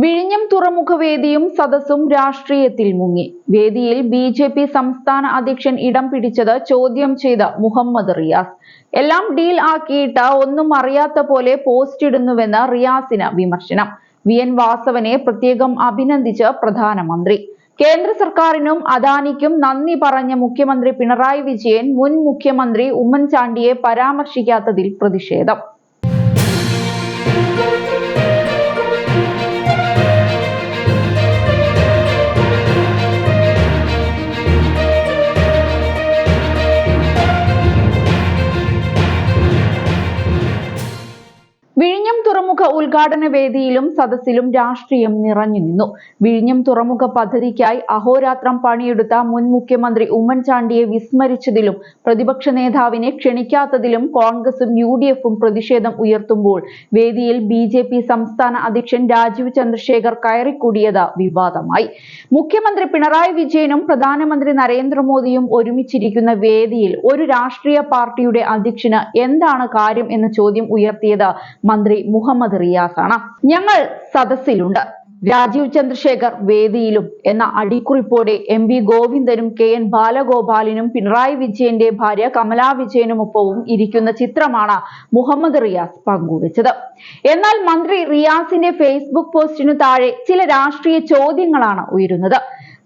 വിഴിഞ്ഞം തുറമുഖ വേദിയും സദസ്സും രാഷ്ട്രീയത്തിൽ മുങ്ങി. വേദിയിൽ ബി ജെ പി സംസ്ഥാന അധ്യക്ഷൻ ഇടം പിടിച്ചത് ചോദ്യം ചെയ്ത മുഹമ്മദ് റിയാസ്. എല്ലാം ഡീൽ ആക്കിയിട്ട് ഒന്നും അറിയാത്ത പോലെ പോസ്റ്റ് ഇടുന്നുവെന്ന് റിയാസിന് വിമർശനം. വി എൻ വാസവനെ പ്രത്യേകം അഭിനന്ദിച്ച് പ്രധാനമന്ത്രി. കേന്ദ്ര സർക്കാരിനും അദാനിക്കും നന്ദി പറഞ്ഞ മുഖ്യമന്ത്രി പിണറായി വിജയൻ മുൻ മുഖ്യമന്ത്രി ഉമ്മൻചാണ്ടിയെ പരാമർശിക്കാത്തതിൽ പ്രതിഷേധം. തുറമുഖ ഉദ്ഘാടന വേദിയിലും സദസ്സിലും രാഷ്ട്രീയം നിറഞ്ഞു നിന്നു. വിഴിഞ്ഞം തുറമുഖ പദ്ധതിക്കായി അഹോരാത്രം പണിയെടുത്ത മുൻ മുഖ്യമന്ത്രി ഉമ്മൻചാണ്ടിയെ വിസ്മരിച്ചതിലും പ്രതിപക്ഷ നേതാവിനെ ക്ഷണിക്കാത്തതിലും കോൺഗ്രസും യു ഡി എഫും പ്രതിഷേധം ഉയർത്തുമ്പോൾ വേദിയിൽ ബി ജെ പി സംസ്ഥാന അധ്യക്ഷൻ രാജീവ് ചന്ദ്രശേഖർ കയറിക്കൂടിയത് വിവാദമായി. മുഖ്യമന്ത്രി പിണറായി വിജയനും പ്രധാനമന്ത്രി നരേന്ദ്രമോദിയും ഒരുമിച്ചിരിക്കുന്ന വേദിയിൽ ഒരു രാഷ്ട്രീയ പാർട്ടിയുടെ അധ്യക്ഷന് എന്താണ് കാര്യം എന്ന ചോദ്യം ഉയർത്തിയത് മന്ത്രി മുഹമ്മദ് റിയാസ് ആണ് ഞങ്ങൾ സദസ്സിലുണ്ട്. രാജീവ് ചന്ദ്രശേഖർ വേദിയിലും എന്ന അടിക്കുറിപ്പോടെ എം വി ഗോവിന്ദനും കെ എൻ ബാലഗോപാലിനും പിണറായി വിജയന്റെ ഭാര്യ കമലാ വിജയനുമൊപ്പവും ഇരിക്കുന്ന ചിത്രമാണ് മുഹമ്മദ് റിയാസ് പങ്കുവച്ചത്. എന്നാൽ മന്ത്രി റിയാസിന്റെ ഫേസ്ബുക്ക് പോസ്റ്റിനു താഴെ ചില രാഷ്ട്രീയ ചോദ്യങ്ങളാണ് ഉയരുന്നത്.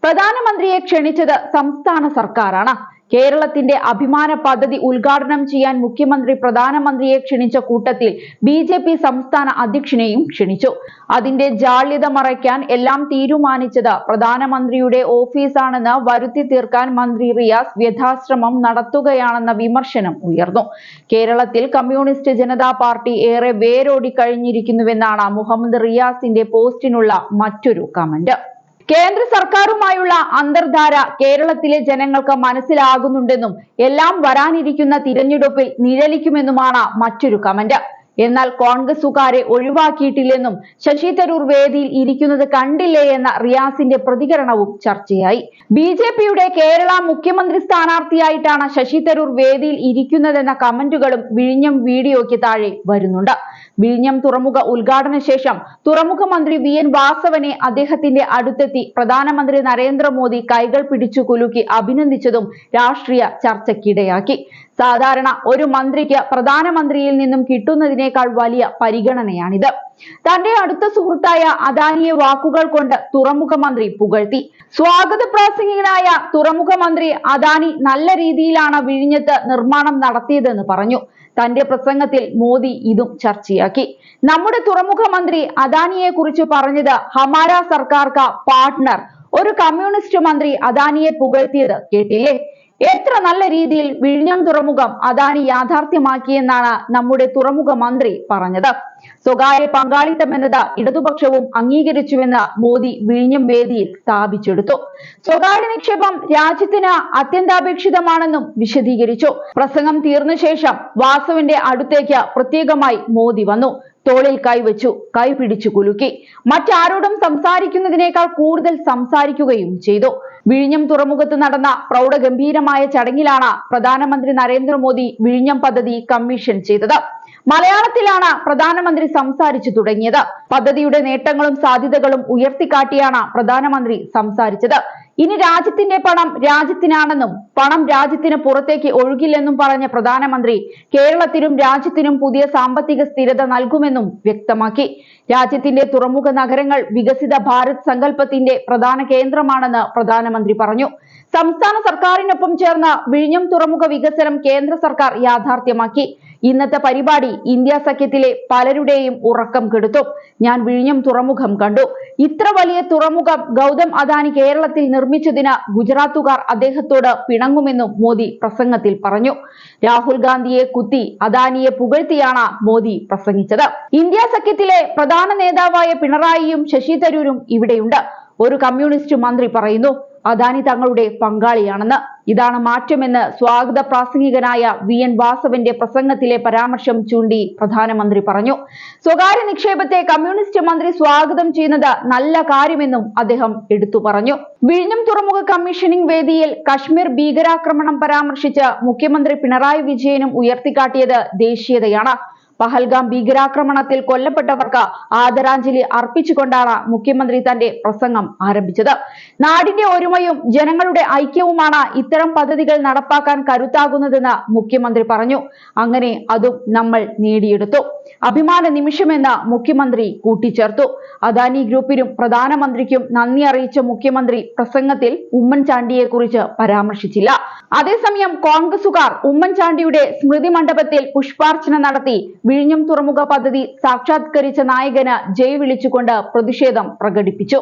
പ്രധാനമന്ത്രിയെ ക്ഷണിച്ചത് സംസ്ഥാന സർക്കാരാണ്. കേരളത്തിന്റെ അഭിമാന പദ്ധതി ഉദ്ഘാടനം ചെയ്യാൻ മുഖ്യമന്ത്രി പ്രധാനമന്ത്രിയെ ക്ഷണിച്ച കൂട്ടത്തിൽ ബി ജെ പി സംസ്ഥാന അധ്യക്ഷനെയും ക്ഷണിച്ചു. അതിന്റെ ജാള്യത മറയ്ക്കാൻ എല്ലാം തീരുമാനിച്ചത് പ്രധാനമന്ത്രിയുടെ ഓഫീസാണെന്ന് വരുത്തി തീർക്കാൻ മന്ത്രി റിയാസ് വ്യഥാശ്രമം നടത്തുകയാണെന്ന വിമർശനം ഉയർന്നു. കേരളത്തിൽ കമ്മ്യൂണിസ്റ്റ് ജനതാ പാർട്ടി ഏറെ വേരോടി കഴിഞ്ഞിരിക്കുന്നുവെന്നാണ് മുഹമ്മദ് റിയാസിന്റെ പോസ്റ്റിനുള്ള മറ്റൊരു കമന്റ്. കേന്ദ്ര സർക്കാരുമായുള്ള അന്തർധാര കേരളത്തിലെ ജനങ്ങൾക്ക് മനസ്സിലാകുന്നുണ്ടെന്നും എല്ലാം വരാനിരിക്കുന്ന തിരഞ്ഞെടുപ്പിൽ നിഴലിക്കുമെന്നുമാണ് മറ്റൊരു കമന്റ്. എന്നാൽ കോൺഗ്രസുകാരെ ഒഴിവാക്കിയിട്ടില്ലെന്നും ശശി തരൂർ വേദിയിൽ ഇരിക്കുന്നത് കണ്ടില്ലേ എന്ന റിയാസിന്റെ പ്രതികരണവും ചർച്ചയായി. ബി ജെ പിയുടെ കേരള മുഖ്യമന്ത്രി സ്ഥാനാർത്ഥിയായിട്ടാണ് ശശി തരൂർ വേദിയിൽ ഇരിക്കുന്നതെന്ന കമന്റുകളും വിഴിഞ്ഞം വീഡിയോയ്ക്ക് താഴെ വരുന്നുണ്ട്. വിഴിഞ്ഞം തുറമുഖ ഉദ്ഘാടന ശേഷം തുറമുഖ മന്ത്രി വി എൻ വാസവനെ അദ്ദേഹത്തിന്റെ അടുത്തെത്തി പ്രധാനമന്ത്രി നരേന്ദ്രമോദി കൈകൾ പിടിച്ചു കുലുക്കി അഭിനന്ദിച്ചതും രാഷ്ട്രീയ ചർച്ചയ്ക്കിടയാക്കി. സാധാരണ ഒരു മന്ത്രിക്ക് പ്രധാനമന്ത്രിയിൽ നിന്നും കിട്ടുന്നതിനേക്കാൾ വലിയ പരിഗണനയാണിത്. തന്റെ അടുത്ത സുഹൃത്തായ അദാനിയെ വാക്കുകൾ കൊണ്ട് തുറമുഖ മന്ത്രി പുകഴ്ത്തി. സ്വാഗത പ്രാസംഗികനായ തുറമുഖ മന്ത്രി അദാനി നല്ല രീതിയിലാണ് വിഴിഞ്ഞത്ത് നിർമ്മാണം നടത്തിയതെന്ന് പറഞ്ഞു. തന്റെ പ്രസംഗത്തിൽ മോദി ഇതും ചർച്ചയാക്കി. നമ്മുടെ തുറമുഖ മന്ത്രി അദാനിയെ കുറിച്ച് പറഞ്ഞത് ഹമാര കാ പാർട്ട്ണർ. ഒരു കമ്മ്യൂണിസ്റ്റ് മന്ത്രി അദാനിയെ പുകഴ്ത്തിയത് കേട്ടില്ലേ? എത്ര നല്ല രീതിയിൽ വിഴിഞ്ഞം തുറമുഖം അദാനി യാഥാർത്ഥ്യമാക്കിയെന്നാണ് നമ്മുടെ തുറമുഖ മന്ത്രി പറഞ്ഞത്. സ്വകാര്യ പങ്കാളിത്തം എന്നത് ഇടതുപക്ഷവും അംഗീകരിച്ചുവെന്ന് മോദി വിഴിഞ്ഞം വേദിയിൽ സ്ഥാപിച്ചെടുത്തു. സ്വകാര്യ നിക്ഷേപം രാജ്യത്തിന് അത്യന്താപേക്ഷിതമാണെന്നും വിശദീകരിച്ചു. പ്രസംഗം തീർന്ന ശേഷം വാസുവിന്റെ അടുത്തേക്ക് പ്രത്യേകമായി മോദി വന്നു. തോളിൽ കൈവച്ചു കൈ പിടിച്ചു കുലുക്കി. മറ്റാരോടും സംസാരിക്കുന്നതിനേക്കാൾ കൂടുതൽ സംസാരിക്കുകയും ചെയ്തു. വിഴിഞ്ഞം തുറമുഖത്ത് നടന്ന പ്രൗഢഗംഭീരമായ ചടങ്ങിലാണ് പ്രധാനമന്ത്രി നരേന്ദ്രമോദി വിഴിഞ്ഞം പദ്ധതി കമ്മീഷൻ ചെയ്തത്. മലയാളത്തിലാണ് പ്രധാനമന്ത്രി സംസാരിച്ചു തുടങ്ങിയത്. പദ്ധതിയുടെ നേട്ടങ്ങളും സാധ്യതകളും ഉയർത്തിക്കാട്ടിയാണ് പ്രധാനമന്ത്രി സംസാരിച്ചത്. ഇനി രാജ്യത്തിന്റെ പണം രാജ്യത്തിനാണെന്നും പണം രാജ്യത്തിന് പുറത്തേക്ക് ഒഴുകില്ലെന്നും പറഞ്ഞ പ്രധാനമന്ത്രി കേരളത്തിനും രാജ്യത്തിനും പുതിയ സാമ്പത്തിക സ്ഥിരത നൽകുമെന്നും വ്യക്തമാക്കി. രാജ്യത്തിന്റെ തുറമുഖ നഗരങ്ങൾ വികസിത ഭാരത് സങ്കല്പത്തിന്റെ പ്രധാന കേന്ദ്രമാണെന്ന് പ്രധാനമന്ത്രി പറഞ്ഞു. സംസ്ഥാന സർക്കാരിനൊപ്പം ചേർന്ന വിഴിഞ്ഞം തുറമുഖ വികസനം കേന്ദ്ര സർക്കാർ യാഥാർത്ഥ്യമാക്കി. ഇന്നത്തെ പരിപാടി ഇന്ത്യ സഖ്യത്തിലെ പലരുടെയും ഉറക്കം കെടുത്തും. ഞാൻ വിഴിഞ്ഞം തുറമുഖം കണ്ടു. ഇത്ര വലിയ തുറമുഖം ഗൗതം അദാനി കേരളത്തിൽ നിർമ്മിച്ചതിന് ഗുജറാത്തുകാർ അദ്ദേഹത്തോട് പിണങ്ങുമെന്നും മോദി പ്രസംഗത്തിൽ പറഞ്ഞു. രാഹുൽ ഗാന്ധിയെ കുത്തി അദാനിയെ പുകഴ്ത്തിയാണ് മോദി പ്രസംഗിച്ചത്. ഇന്ത്യ സഖ്യത്തിലെ പ്രധാന നേതാവായ പിണറായിയും ശശി തരൂരും ഇവിടെയുണ്ട്. ഒരു കമ്മ്യൂണിസ്റ്റ് മന്ത്രി പറയുന്നു അദാനി തങ്ങളുടെ പങ്കാളിയാണെന്ന്. ഇതാണ് മാറ്റമെന്ന് സ്വാഗത പ്രാസംഗികനായ വി. എൻ. വാസവന്റെ പ്രസംഗത്തിലെ പരാമർശം ചൂണ്ടി പ്രധാനമന്ത്രി പറഞ്ഞു. സ്വകാര്യ നിക്ഷേപത്തെ കമ്മ്യൂണിസ്റ്റ് മന്ത്രി സ്വാഗതം ചെയ്യുന്നത് നല്ല കാര്യമെന്നും അദ്ദേഹം എടുത്തു പറഞ്ഞു. വിഴിഞ്ഞം തുറമുഖ കമ്മീഷനിംഗ് വേദിയിൽ കശ്മീർ ഭീകരാക്രമണം പരാമർശിച്ച് മുഖ്യമന്ത്രി പിണറായി വിജയനും ഉയർത്തിക്കാട്ടിയത് ദേശീയതയാണ്. പഹൽഗാം ഭീകരാക്രമണത്തിൽ കൊല്ലപ്പെട്ടവർക്ക് ആദരാഞ്ജലി അർപ്പിച്ചുകൊണ്ടാണ് മുഖ്യമന്ത്രി തന്റെ പ്രസംഗം ആരംഭിച്ചത്. നാടിന്റെ ഒരുമയും ജനങ്ങളുടെ ഐക്യവുമാണ് ഇത്തരം പദ്ധതികൾ നടപ്പാക്കാൻ കരുത്താകുന്നതെന്ന് മുഖ്യമന്ത്രി പറഞ്ഞു. അങ്ങനെ അതും നമ്മൾ നേടിയെടുത്തു. അഭിമാന നിമിഷമെന്ന് മുഖ്യമന്ത്രി കൂട്ടിച്ചേർത്തു. അദാനി ഗ്രൂപ്പിനും പ്രധാനമന്ത്രിക്കും നന്ദി അറിയിച്ച മുഖ്യമന്ത്രി പ്രസംഗത്തിൽ ഉമ്മൻചാണ്ടിയെ കുറിച്ച് പരാമർശിച്ചില്ല. അതേസമയം കോൺഗ്രസുകാർ ഉമ്മൻചാണ്ടിയുടെ സ്മൃതി മണ്ഡപത്തിൽ പുഷ്പാർച്ചന നടത്തി വിഴിഞ്ഞം തുറമുഖ പദ്ധതി സാക്ഷാത്കരിച്ച നായകന് ജയ് വിളിച്ചുകൊണ്ട് പ്രതിഷേധം പ്രകടിപ്പിച്ചു.